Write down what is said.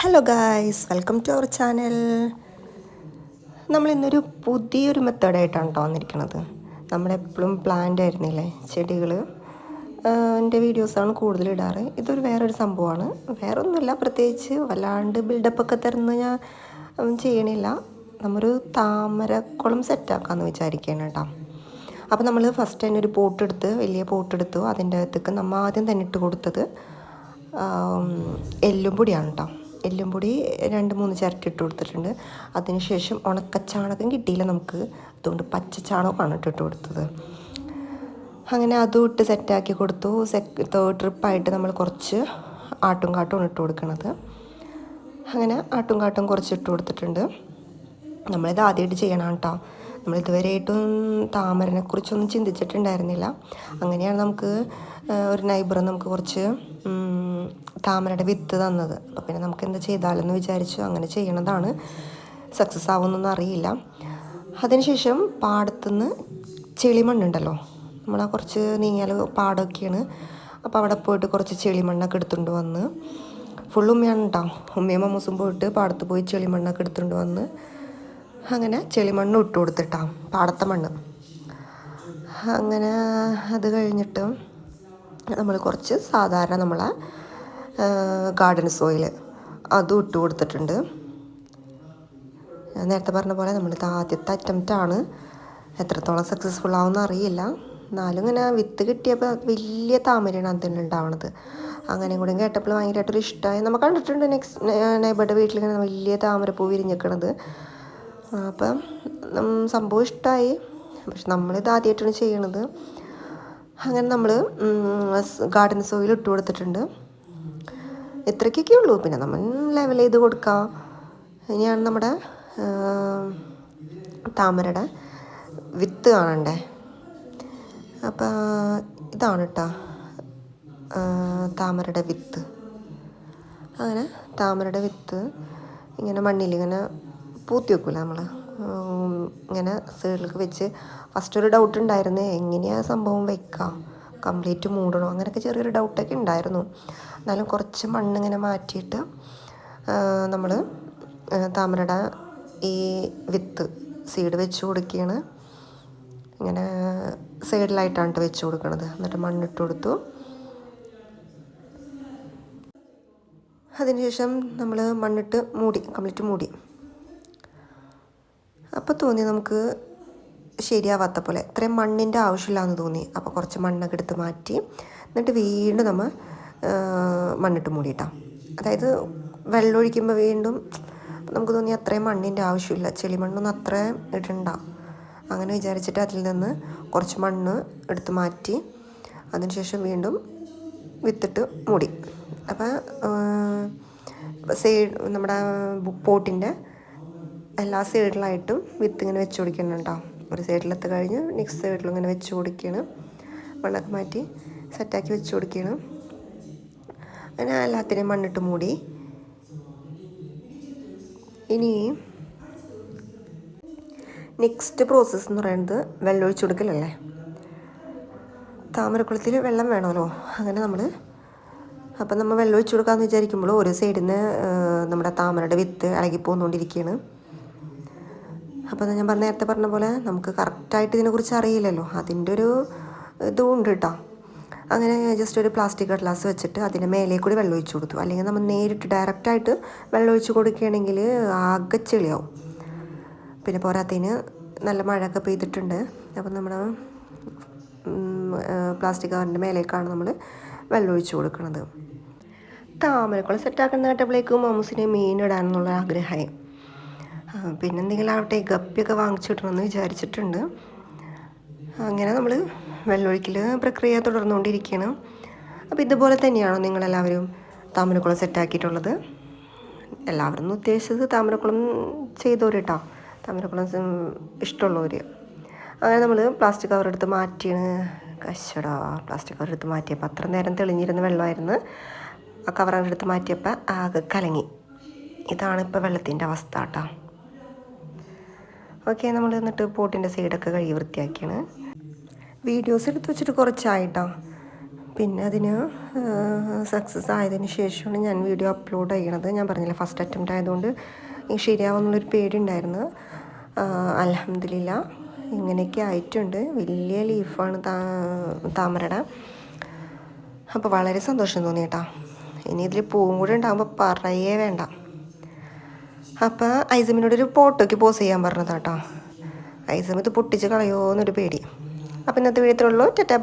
Hello guys welcome to our channel നമ്മൾ ഇന്നൊരു പുതിയൊരു മെത്തേഡായിട്ടാണ് കേട്ടോ വന്നിരിക്കുന്നത് നമ്മളെപ്പോഴും പ്ലാന്റ് ആയിരുന്നില്ലേ? ചെടികൾ എന്റെ വീഡിയോസാണ് കൂടുതൽ ഇടാറ്. ഇതൊരു വേറൊരു സംഭവമാണ്. വേറെ ഒന്നുമില്ല പ്രത്യേകിച്ച് വല്ലാണ്ട് ബിൽഡപ്പൊക്കെ തരുന്ന ഞാൻ ചെയ്യണില്ല. നമ്മൊരു താമരക്കുളം സെറ്റാക്കാമെന്ന് വിചാരിക്കുകയാണ് കേട്ടോ അപ്പോൾ നമ്മൾ ഫസ്റ്റ് തന്നെ ഒരു പോട്ട് എടുത്ത് വലിയ പോട്ട് എടുത്തു. അതിന്റെ അകത്തേക്ക് നമ്മൾ ആദ്യം തന്നെ ഇട്ട് കൊടുത്തത് എല്ലും പൊടിയാണ് കേട്ടോ എല്ലും പൊടി രണ്ട് മൂന്ന് ചിരട്ടി ഇട്ട് കൊടുത്തിട്ടുണ്ട്. അതിനുശേഷം ഉണക്കച്ചാണകം കിട്ടിയില്ല നമുക്ക്. അതുകൊണ്ട് പച്ച ചാണകമാണ് ഇട്ടിട്ട് കൊടുത്തത്. അങ്ങനെ അതും ഇട്ട് സെറ്റാക്കി കൊടുത്തു. സെക്ക് തേർഡ് ട്രിപ്പായിട്ട് നമ്മൾ കുറച്ച് ആട്ടും കാട്ടും ഇട്ട് കൊടുക്കണത്. അങ്ങനെ ആട്ടും കാട്ടും കുറച്ച് ഇട്ട് കൊടുത്തിട്ടുണ്ട്. നമ്മളിത് ആദ്യമായിട്ട് ചെയ്യണം കേട്ടോ. നമ്മൾ ഇതുവരെയായിട്ടും താമരനെ കുറിച്ചൊന്നും ചിന്തിച്ചിട്ടുണ്ടായിരുന്നില്ല. അങ്ങനെയാണ് നമുക്ക് ഒരു നൈബർ നമുക്ക് കുറച്ച് താമരയുടെ വിത്ത് തന്നത്. അപ്പോൾ പിന്നെ നമുക്ക് എന്താ ചെയ്താലെന്ന് വിചാരിച്ചു അങ്ങനെ ചെയ്യണതാണ്. സക്സസ് ആവുമെന്നൊന്നും അറിയില്ല. അതിനുശേഷം പാടത്തുനിന്ന് ചെളിമണ്ണുണ്ടല്ലോ. നമ്മൾ കുറച്ച് നീങ്ങിയാൽ പാടമൊക്കെയാണ്. അപ്പോൾ അവിടെ പോയിട്ട് കുറച്ച് ചെളിമണ്ണൊക്കെ എടുത്തുകൊണ്ട് വന്ന് ഫുൾ ഉമ്മയാണ് കേട്ടോ ഉമ്മയും മമ്മൂസും പോയിട്ട് പാടത്ത് പോയി ചെളിമണ്ണൊക്കെ എടുത്തുകൊണ്ട് വന്ന് അങ്ങനെ ചെളിമണ്ണ് ഇട്ട് കൊടുത്തിട്ടാ പാടത്തെ മണ്ണ്. അങ്ങനെ അത് കഴിഞ്ഞിട്ട് നമ്മൾ കുറച്ച് സാധാരണ നമ്മളെ ഗാർഡൻ സോയിൽ അതും ഇട്ട് കൊടുത്തിട്ടുണ്ട്. നേരത്തെ പറഞ്ഞ പോലെ നമ്മൾ ഇത് ആദ്യത്തെ അറ്റംപ്റ്റാണ് എത്രത്തോളം സക്സസ്ഫുൾ ആവുമെന്ന് അറിയില്ല. എന്നാലും ഇങ്ങനെ വിത്ത് കിട്ടിയപ്പോൾ വലിയ താമരയാണ് അതിന് ഉണ്ടാവണത്. അങ്ങനെ കൂടെ കേട്ടപ്പോൾ ഭയങ്കരമായിട്ടൊരു ഇഷ്ടമായി. നമ്മൾ കണ്ടിട്ടുണ്ട് നെക്സ്റ്റ് നെയ്ബറുടെ വീട്ടിൽ ഇങ്ങനെ വലിയ താമരപ്പൂ വിരിഞ്ഞിക്കണത്. അപ്പം സംഭവം ഇഷ്ടമായി പക്ഷെ നമ്മളിത് ആദ്യമായിട്ടാണ് ചെയ്യണത്. അങ്ങനെ നമ്മൾ ഗാർഡൻ സോയിൽ ഇട്ട് കൊടുത്തിട്ടുണ്ട്. ഇത്രയ്ക്കൊക്കെ ഉള്ളൂ. പിന്നെ നമ്മൾ ലെവൽ ചെയ്ത് കൊടുക്കാം. ഇനിയാണ് നമ്മുടെ താമരയുടെ വിത്ത് കാണണ്ടേ? അപ്പം ഇതാണ് കേട്ടോ താമരയുടെ വിത്ത് അങ്ങനെ താമരയുടെ വിത്ത് ഇങ്ങനെ മണ്ണിൽ ഇങ്ങനെ പൂത്തി വെക്കൂല നമ്മൾ ഇങ്ങനെ സൈഡിലേക്ക് വെച്ച് ഫസ്റ്റ് ഒരു ഡൗട്ട് ഉണ്ടായിരുന്നു എങ്ങനെയാണ് സംഭവം വെക്കുക കംപ്ലീറ്റ് മൂടണോ? അങ്ങനെയൊക്കെ ചെറിയൊരു ഡൗട്ടൊക്കെ ഉണ്ടായിരുന്നു. എന്നാലും കുറച്ച് മണ്ണിങ്ങനെ മാറ്റിയിട്ട് നമ്മൾ താമരയുടെ ഈ വിത്ത് സീഡ് വെച്ച് കൊടുക്കുകയാണ്. ഇങ്ങനെ സൈഡിലായിട്ടാണ് ട്ടോ വെച്ച് കൊടുക്കുന്നത് എന്നിട്ട് മണ്ണിട്ട് കൊടുത്തു. അതിനുശേഷം നമ്മൾ മണ്ണിട്ട് മൂടി കംപ്ലീറ്റ് മൂടി. അപ്പോൾ തോന്നി നമുക്ക് ശരിയാവാത്ത പോലെ ഇത്രയും മണ്ണിന്റെ ആവശ്യമില്ലാന്ന് തോന്നി. അപ്പോൾ കുറച്ച് മണ്ണൊക്കെ എടുത്ത് മാറ്റി എന്നിട്ട് വീണ്ടും നമ്മൾ മണ്ണിട്ട് മൂടിയിട്ടാം. അതായത് വെള്ളമൊഴിക്കുമ്പോൾ വീണ്ടും നമുക്ക് തോന്നി അത്രയും മണ്ണിന്റെ ആവശ്യമില്ല. ചെളിമണ്ണൊന്നും അത്രയും ഇടണ്ട. അങ്ങനെ വിചാരിച്ചിട്ട് അതിൽ നിന്ന് കുറച്ച് മണ്ണ് എടുത്ത് മാറ്റി അതിനുശേഷം വീണ്ടും വിത്തിട്ട് മൂടി. അപ്പോൾ സൈഡ് നമ്മുടെ പോട്ടിന്റെ എല്ലാ സൈഡിലായിട്ടും വിത്ത് ഇങ്ങനെ വെച്ച് കൊടുക്കുന്നുണ്ടോ ഒരു സൈഡിലത്തെ കഴിഞ്ഞ് നെക്സ്റ്റ് സൈഡിലും ഇങ്ങനെ വെച്ച് കൊടുക്കുകയാണ്. വെള്ളമൊക്കെ മാറ്റി സെറ്റാക്കി വെച്ച് കൊടുക്കുകയാണ്. അങ്ങനെ എല്ലാത്തിനെയും മണ്ണിട്ട് മൂടി. ഇനി നെക്സ്റ്റ് പ്രോസസ്സ് എന്ന് പറയുന്നത് വെള്ളം ഒഴിച്ചു കൊടുക്കലല്ലേ? താമരക്കുളത്തിൽ വെള്ളം വേണമല്ലോ. അങ്ങനെ നമ്മൾ അപ്പം നമ്മൾ വെള്ളം ഒഴിച്ചു കൊടുക്കാമെന്ന് വിചാരിക്കുമ്പോൾ ഒരു സൈഡിൽ നിന്ന് നമ്മുടെ താമരയുടെ വിത്ത് ഇളകി പോന്നുകൊണ്ടിരിക്കുകയാണ് അപ്പോൾ ഞാൻ പറഞ്ഞ നേരത്തെ പറഞ്ഞ പോലെ നമുക്ക് കറക്റ്റായിട്ട് ഇതിനെക്കുറിച്ച് അറിയില്ലല്ലോ. അതിന്റെ ഒരു ഇതും ഉണ്ട് കേട്ടോ അങ്ങനെ ജസ്റ്റ് ഒരു പ്ലാസ്റ്റിക് ഗ്ലാസ് വെച്ചിട്ട് അതിന്റെ മേലേ കൂടി വെള്ളം ഒഴിച്ചു കൊടുത്തു. അല്ലെങ്കിൽ നമ്മൾ നേരിട്ട് ഡയറക്റ്റായിട്ട് വെള്ളം ഒഴിച്ച് കൊടുക്കുകയാണെങ്കിൽ ആകെ ചെളിയാവും. പിന്നെ പോരാത്തതിന് നല്ല മഴയൊക്കെ പെയ്തിട്ടുണ്ട്. അപ്പം നമ്മൾ പ്ലാസ്റ്റിക് കവറിന്റെ മേലേക്കാണ് നമ്മൾ വെള്ളം ഒഴിച്ച് കൊടുക്കുന്നത്. താമരക്കുളം സെറ്റാക്കുന്ന കേട്ടപ്പോഴേക്കും മമ്മൂസിനെ മീൻ ഇടാനെന്നുള്ള ആഗ്രഹമായി. ആ, പിന്നെ എന്തെങ്കിലും ആവട്ടെ ഗപ്പിയൊക്കെ വാങ്ങിച്ചിടണമെന്ന് വിചാരിച്ചിട്ടുണ്ട്. അങ്ങനെ നമ്മൾ വെള്ളമൊഴിക്കൽ പ്രക്രിയ തുടർന്നുകൊണ്ടിരിക്കുകയാണ്. അപ്പോൾ ഇതുപോലെ തന്നെയാണോ നിങ്ങളെല്ലാവരും താമരക്കുളം സെറ്റാക്കിയിട്ടുള്ളത്? എല്ലാവരും ഉദ്ദേശിച്ചത് താമരക്കുളം ചെയ്തവർ കേട്ടോ താമരക്കുളം ഇഷ്ടമുള്ളവർ അങ്ങനെ നമ്മൾ പ്ലാസ്റ്റിക് കവർ എടുത്ത് മാറ്റിയാണ്. കശടാ പ്ലാസ്റ്റിക് കവർ എടുത്ത് മാറ്റിയപ്പോൾ അത്ര നേരം തെളിഞ്ഞിരുന്ന വെള്ളമായിരുന്നു. ആ കവർ എടുത്ത് മാറ്റിയപ്പോൾ ആകെ കലങ്ങി. ഇതാണ് ഇപ്പോൾ വെള്ളത്തിന്റെ അവസ്ഥ കേട്ടോ ഓക്കെ നമ്മൾ എന്നിട്ട് പോട്ടിന്റെ സൈഡൊക്കെ കഴുകി വൃത്തിയാക്കിയാണ്. വീഡിയോസ് എടുത്ത് വെച്ചിട്ട് കുറച്ചായിട്ടോ. പിന്നെ അതിന് സക്സസ് ആയതിനു ശേഷമാണ് ഞാൻ വീഡിയോ അപ്ലോഡ് ചെയ്യണത്. ഞാൻ പറഞ്ഞില്ല ഫസ്റ്റ് അറ്റംപ്റ്റ് ആയതുകൊണ്ട് ഈ ശരിയാവുന്നുള്ളൊരു പേടി ഉണ്ടായിരുന്നു അലഹമില്ല ഇങ്ങനെയൊക്കെ ആയിട്ടുണ്ട്. വലിയ ലീഫാണ് താ താമരയുടെ അപ്പോൾ വളരെ സന്തോഷം തോന്നി കേട്ടോ ഇനി ഇതിൽ പൂവും കൂടെ ഉണ്ടാകുമ്പോൾ പറയേ വേണ്ട. അപ്പോൾ ഐസമിനോട് ഒരു ഫോട്ടോയ്ക്ക് പോസ് ചെയ്യാൻ പറഞ്ഞതാട്ടോ. ഐസം ഇത് പൊട്ടിച്ച് കളയോ എന്നൊരു പേടി. അപ്പോൾ ഇന്നത്തെ വീഡിയോ ഉള്ളൂ. ടാറ്റാ